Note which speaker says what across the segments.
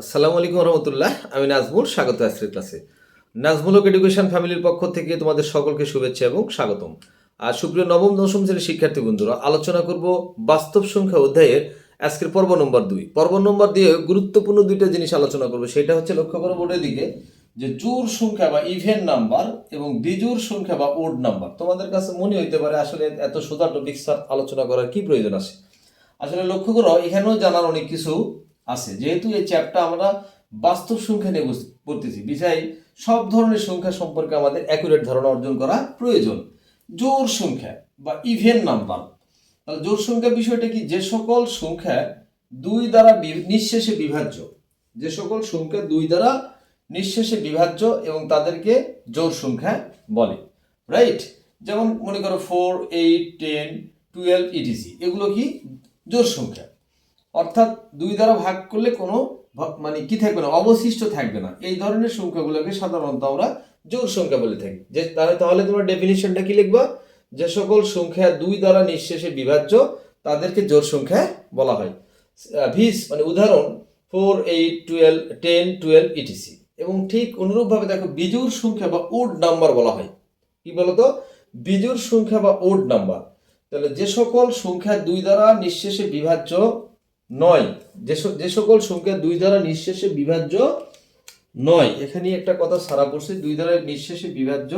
Speaker 1: আসসালামু আলাইকুম রহমতুল্লাহ, আমি নাজমুল, স্বাগত আজকের ক্লাসে নাজমুলক এডুকেশন ফ্যামিলির পক্ষ থেকে তোমাদের সকলকে শুভেচ্ছা এবং স্বাগতম। আর সুপ্রিয় নবম, দশম শ্রেণির শিক্ষার্থী বন্ধুরা, আলোচনা করব বাস্তব সংখ্যা অধ্যায়ের আজকের পর্ব নম্বর দুই। পর্ব নম্বর দিয়ে গুরুত্বপূর্ণ দুইটা জিনিস আলোচনা করব, সেটা হচ্ছে লক্ষ্য করো বোর্ডের দিকে, যে জোর সংখ্যা বা ইভেন নাম্বার এবং বিজোড় সংখ্যা বা ওড নাম্বার তোমাদের কাছে মনে হইতে পারে আসলে এত সোজা টপিক্স আলোচনা করার কি প্রয়োজন আছে। আসলে লক্ষ্য করো, এখানেও জানার অনেক কিছু আছে। যেহেতু এই চ্যাপটা আমরা বাস্তব সংখ্যা নিয়ে পড়তেছি, বিষয় সব ধরনের সংখ্যা সম্পর্কে আমাদের অ্যাকুরেট ধারণা অর্জন করা প্রয়োজন। জোর সংখ্যা বা ইভেন নাম্বার তাহলে জোর সংখ্যা বিষয়টা কি? যে সকল সংখ্যা দুই দ্বারা নিঃশেষে বিভাজ্য। যে সকল সংখ্যা দুই দ্বারা নিঃশেষে বিভাজ্য এবং তাদেরকে জোর সংখ্যা বলে। রাইট যেমন মনে করো four eight ten twelve etc এগুলো কি? জোর সংখ্যা। অর্থাৎ দুই দ্বারা ভাগ করলে কোনো মানে কি থাকবে না, অবশিষ্ট থাকবে না। এই ধরনের সংখ্যাগুলোকে সাধারণত আমরা জোর সংখ্যা বলে থাকি। যে, তাহলে তাহলে তোমার ডেফিনিশনটা কি লিখবা? যে সকল সংখ্যা দুই দ্বারা নিঃশেষে বিভাজ্য, তাদেরকে জোর সংখ্যা বলা হয়। ভিস মানে উদাহরণ, four, eight, twelve, ten, twelve, etc. এবং ঠিক অনুরূপভাবে দেখো বিজুর সংখ্যা বা ওড নাম্বার বলা হয়। কি বলতো? বিজুর সংখ্যা বা ওড নাম্বার। তাহলে যে সকল সংখ্যা দুই দ্বারা নিঃশেষে বিভাজ্য নয়। যে যে সকল সংখ্যা দুই দ্বারা নিঃশেষে বিভাজ্য নয়। এখানে একটা কথা সারা পড়ছে, দুই দ্বারা নিঃশেষে বিভাজ্য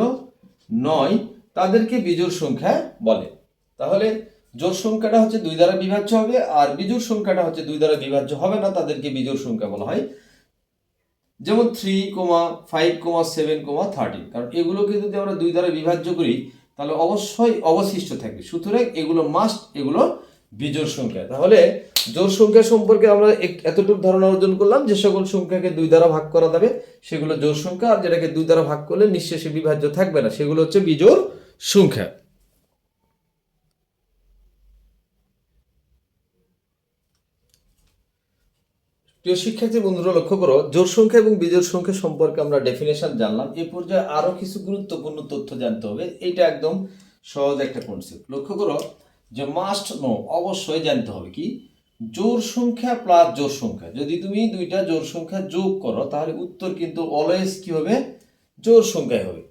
Speaker 1: নয়। তাদেরকে বিজোড় সংখ্যা বলে। তাহলে জোর সংখ্যাটা হচ্ছে দুই দ্বারা বিভাজ্য হবে, আর বিজোড় সংখ্যাটা হচ্ছে দুই দ্বারা বিভাজ্য হবে না, তাদেরকে বিজোড় সংখ্যা বলা হয়। যেমন three comma five comma seven comma thirteen কারণ এগুলোকে যদি আমরা দুই দ্বারা বিভাজ্য করি, তাহলে অবশ্যই অবশিষ্ট থাকবে। সুতরাং এগুলো মাস্ট এগুলো বিজোড় সংখ্যা। তাহলে জোড় সংখ্যা সম্পর্কে আমরা এতটুকু ধারণা অর্জন করলাম যে সকল সংখ্যাকে দুই দ্বারা ভাগ করা যাবে। সেগুলো জোড় সংখ্যা, আর যেটাকে দুই দ্বারা ভাগ করলে নিঃশেষে বিভাজ্য থাকবে না। সেগুলো হচ্ছে বিজোড় সংখ্যা। প্রিয় শিক্ষার্থী, বন্ধুরা, লক্ষ্য করো জোড় সংখ্যা এবং বিজোড় সংখ্যা সম্পর্কে আমরা ডেফিনেশন জানলাম। এই পর্যায়ে আরও কিছু গুরুত্বপূর্ণ তথ্য জানতে হবে। এটা একদম সহজ একটা কনসেপ্ট লক্ষ্য করো যে মাস্ট নো অবশ্যই জানতে হবে কি? জোড় সংখ্যা প্লাস জোর সংখ্যা। যদি তুমি দুইটা জোড় সংখ্যা যোগ করো, তাহলে উত্তর কিন্তু অলওয়েজ কি হবে? জোর সংখ্যায় হবে।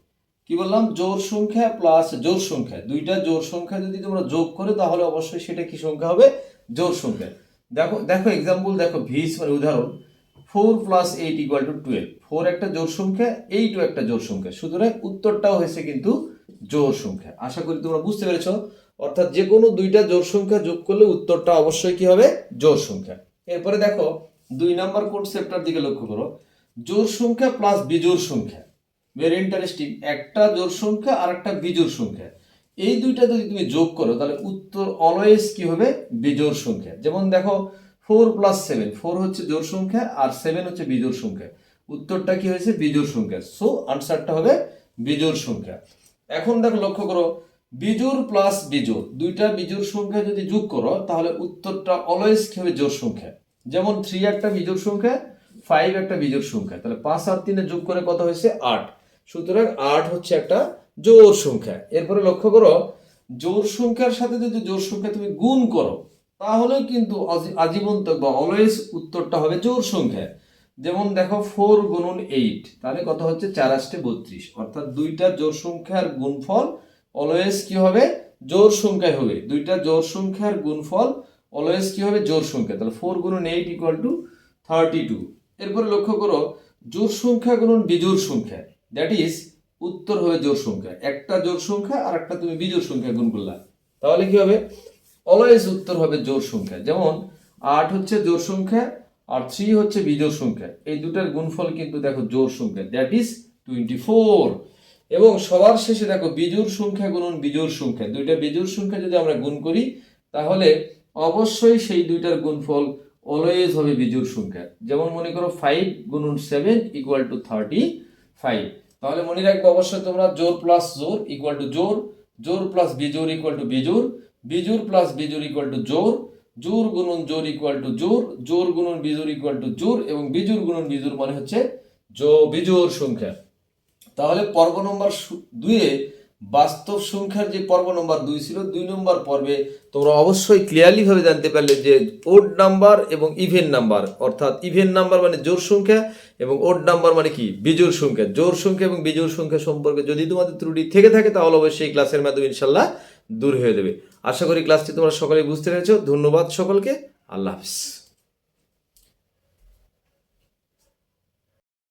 Speaker 1: কি বললাম? জোর সংখ্যা প্লাস জোর সংখ্যা। দুইটা জোর সংখ্যা যদি তোমরা যোগ করো, তাহলে অবশ্যই সেটা কি সংখ্যা হবে? জোর সংখ্যা। দেখো দেখো এক্সাম্পল দেখো ভিস মানে উদাহরণ। Four plus eight equal to twelve four একটা জোর সংখ্যা এইটও একটা জোর সংখ্যা। সুতরাং উত্তরটাও হয়েছে কিন্তু জোর সংখ্যা। আশা করি তোমরা বুঝতে পেরেছ। অর্থাৎ যে কোনো দুইটা জোড় সংখ্যা যোগ করলে উত্তরটা অবশ্যই কি হবে? জোর সংখ্যা। এরপরে দেখো, দুই নাম্বার কনসেপ্টটার দিকে লক্ষ্য করো। জোর সংখ্যা প্লাস বিজোড় সংখ্যা। ভেরি ইন্টারেস্টিং একটা জোড় সংখ্যা আর একটা বিজোড় সংখ্যা। এই দুইটা যদি তুমি যোগ করো, তাহলে উত্তর অলওয়েজ কি হবে? বিজোড় সংখ্যা। যেমন দেখো ফোর প্লাস সেভেন ফোর হচ্ছে জোড় সংখ্যা আর সেভেন হচ্ছে বিজোড় সংখ্যা। উত্তরটা কি হয়েছে? বিজোড় সংখ্যা। সো আনসারটা হবে বিজোড় সংখ্যা। এখন দেখো লক্ষ্য করো বিজোড় প্লাস বিজোড়। দুইটা বিজোড় সংখ্যা যদি যোগ করো, তাহলে উত্তরটা অলওয়েজ কি হবে জোড় সংখ্যা। যেমন থ্রি একটা বিজোড় সংখ্যা ফাইভ একটা বিজোড় সংখ্যা। তাহলে পাঁচ আর তিনে যোগ করে কত হয়েছে? আট। সুতরাং আট হচ্ছে একটা জোর সংখ্যা। এরপরে লক্ষ্য করো জোর সংখ্যার সাথে যদি জোর সংখ্যা তুমি গুণ করো তাহলে কিন্তু আজী- আজীবন তক বা অলওয়েজ উত্তরটা হবে জোর সংখ্যা। যেমন দেখো ফোর গুণন এইট তাহলে কত হচ্ছে? চার আষ্টে বত্রিশ। অর্থাৎ দুইটা জোড় সংখ্যার গুণফল অলওয়েজ কি হবে? জোর সংখ্যায় হবে। দুইটা জোর সংখ্যার গুণফল অলওয়েজ কি হবে? জোড় সংখ্যা। তাহলে ফোর গুণন eight equal to thirty two এরপরে লক্ষ্য করো, জোর সংখ্যা গুণন বিজোড় সংখ্যা। দ্যাট ইজ উত্তর হবে জোড় সংখ্যা। একটা জোড় সংখ্যা আর একটা তুমি বিজোড় সংখ্যা গুণ করলা। তাহলে কি হবে? অলওয়েজ উত্তর হবে জোড় সংখ্যা। যেমন, আট হচ্ছে জোর সংখ্যা আর থ্রি হচ্ছে বিজোড় সংখ্যা। এই দুটার গুণফল কিন্তু দেখো জোর সংখ্যা। দ্যাট ইজ টোয়েন্টি ফোর এবং সবার শেষে দেখো বিজোড় সংখ্যা গুণন বিজোড় সংখ্যা। দুইটা বিজোড় সংখ্যা যদি আমরা গুণ করি, তাহলে অবশ্যই সেই দুইটার গুণফল অলওয়েজ হবে বিজোড় সংখ্যা। যেমন মনে করো ফাইভ গুণন seven equal to thirty five তাহলে মনে রাখবে অবশ্যই তোমরা জোর প্লাস জোর ইকুয়াল টু জোর জোর প্লাস বিজোর ইকুয়াল টু বিজোর বিজোর প্লাস বিজোর ইকুয়াল টু জোর জোর গুণন জোর ইকুয়াল টু জোর জোর গুণন বিজোর ইকুয়াল টু জোর এবং বিজোর গুণন বিজোর মানে হচ্ছে জো বিজোর সংখ্যা। তাহলে পর্ব নম্বর দুইয়ে বাস্তব সংখ্যার যে পর্ব নম্বর দুই ছিল, দুই নম্বর পর্বে তোমরা অবশ্যই ক্লিয়ারলি ভাবে জানতে পারলে যে ওড নাম্বার এবং ইভেন নাম্বার অর্থাৎ ইভেন নাম্বার মানে জোর সংখ্যা এবং ওড নাম্বার মানে কি? বিজোড় সংখ্যা। জোর সংখ্যা এবং বিজোড় সংখ্যা সম্পর্কে যদি তোমাদের ত্রুটি থেকে থাকে, তাহলে অবশ্যই ক্লাসের মাধ্যমে ইনশাল্লাহ দূর হয়ে যাবে। আশা করি ক্লাসটি তোমরা সকলেই বুঝতে পেরেছ। ধন্যবাদ সকলকে। আল্লাহ হাফিজ।